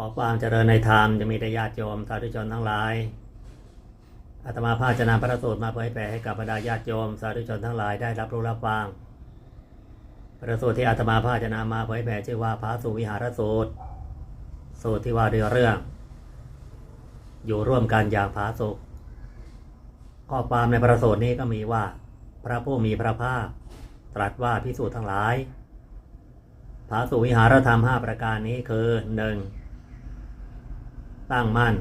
ขอความเจริญในธรรมจะมีแต่ญาติโยมสาธุชนทั้งหลาย อาตมาภาพจะพระสูตรมาเผยแผ่ให้กับบรรดาญาติโยมสาธุชนทั้งหลายได้รับรู้รับฟัง พระสูตรที่อาตมาภาพจะนำมาเผยแผ่ชื่อว่าพระสุวิหารสูตร สูตรที่ว่าด้วยเรื่อง อยู่ร่วมกันอย่างผาสุกข้อความในพระสูตรนี้ก็มีว่า พระผู้มีพระภาคตรัสว่าพิสูจน์ทั้งหลายพระสุวิหารธรรมห้าประการนี้คือหนึ่ง ตั้งมั่น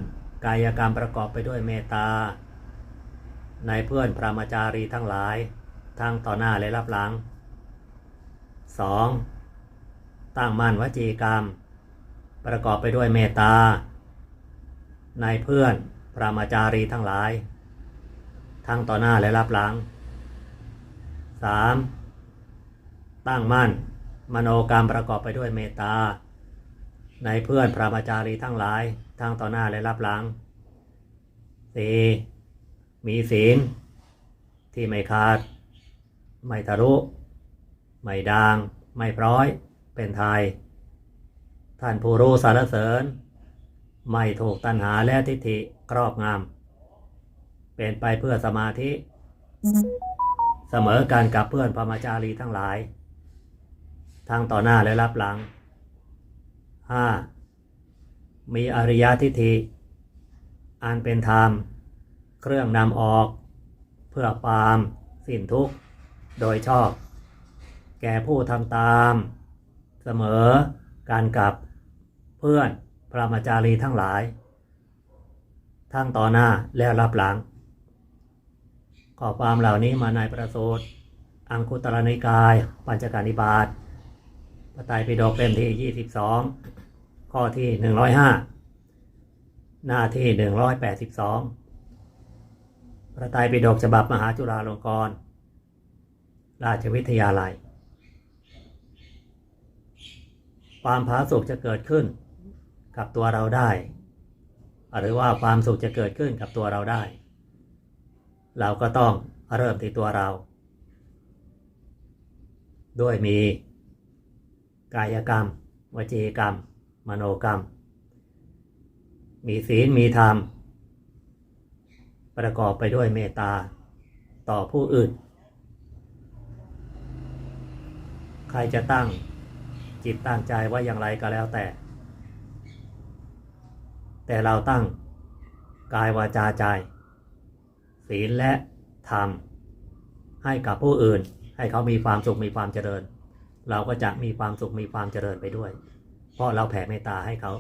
กายกรรมประกอบไปด้วยเมตตา ในเพื่อนพระมจารีทั้งหลาย ทั้งต่อหน้าและรับหลัง 2. ตั้งมั่นวจีกรรม ประกอบไปด้วยเมตตา ในเพื่อนพระมจารีทั้งหลาย ทั้งต่อหน้าและรับหลัง 3. ตั้งมั่น มโนกรรมประกอบไปด้วยเมตตา ในเพื่อนพระมจารีทั้งหลาย ทั้งต่อหน้าและรับหลัง 4. มีศีล ที่ไม่ขาด ไม่ทะลุ ไม่ดาง ไม่พร้อย เป็นไทย ท่านผู้รู้สารเสริญ ไม่ถูกตัณหาและทิฏฐิครอบงำเป็นไปเพื่อสมาธิ เสมอกันกับเพื่อนพรมจารีทั้งหลาย ทั้งต่อหน้าและรับหลัง 5. มีอริยทิฏฐิอันเป็นธรรม เครื่องนำออก เพื่อปามสิ้นทุกข์ โดยชอบ แก่ผู้ทำตาม เสมอการกับเพื่อนพระมจารีทั้งหลาย ทั้งต่อหน้าและรับหลัง ขอความเหล่านี้มาในประสูตรอังคุตรนิกาย ปัญจการนิบาตพระไตรปิฎกเล่มที่ 22 ข้อที่105หน้าที่182พระไตรปิฎกฉบับมหาจุฬาลงกรณราชวิทยาลัย ความผาสุกจะเกิดขึ้นกับตัวเราได้ หรือว่าความสุขจะเกิดขึ้นกับตัวเราได้ เราก็ต้องเริ่มที่ตัวเรา ด้วยมี กายกรรม วจีกรรม มโนกรรม มีศีลมีธรรม ประกอบไปด้วยเมตตาต่อผู้อื่น ใครจะตั้งจิตตั้งใจว่าอย่างไรก็แล้วแต่ แต่เราตั้งกายวาจาใจ ศีลและธรรม ให้กับผู้อื่นให้เขามีความสุขมีความเจริญ เราก็จะมีความสุขมีความเจริญไปด้วย เพราะเราแผ่เมตตาให้เขา